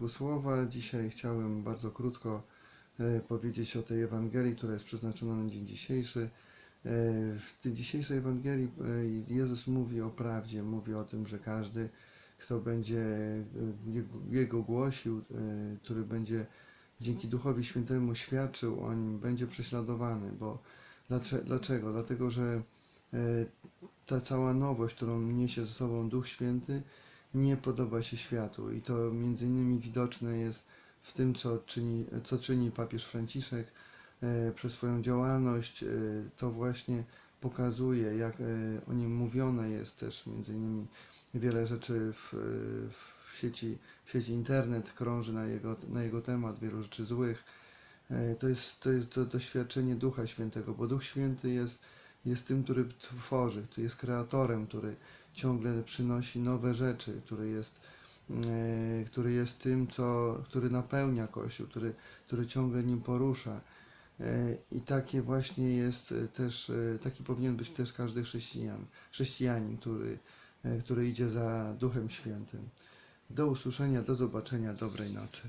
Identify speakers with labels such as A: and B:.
A: oddechu słowa. Dzisiaj chciałem bardzo krótko e, powiedzieć o tej Ewangelii, która jest przeznaczona na dzień dzisiejszy. E, W tej dzisiejszej Ewangelii e, Jezus mówi o prawdzie, mówi o tym, że każdy, kto będzie Jego- głosił, który będzie dzięki Duchowi Świętemu świadczył o Nim, będzie prześladowany, bo dlacze- dlaczego? Dlatego, że ta cała nowość, którą niesie ze sobą Duch Święty, nie podoba się światu i to między innymi widoczne jest w tym, co czyni, co czyni papież Franciszek e, przez swoją działalność. E, to właśnie pokazuje, jak e, o nim mówione jest też między innymi wiele rzeczy w, w, sieci, w sieci internet krąży na jego, na jego temat, wielu rzeczy złych. To jest, to jest to doświadczenie Ducha Świętego, bo Duch Święty jest, jest tym, który tworzy, który jest kreatorem, który ciągle przynosi nowe rzeczy, który jest, e, który jest tym, co, który napełnia Kościół, który, który ciągle nim porusza. E, I takie właśnie jest e, też, taki powinien być też każdy chrześcijan, chrześcijanin, który, który idzie za Duchem Świętym. Do usłyszenia, do zobaczenia, dobrej nocy.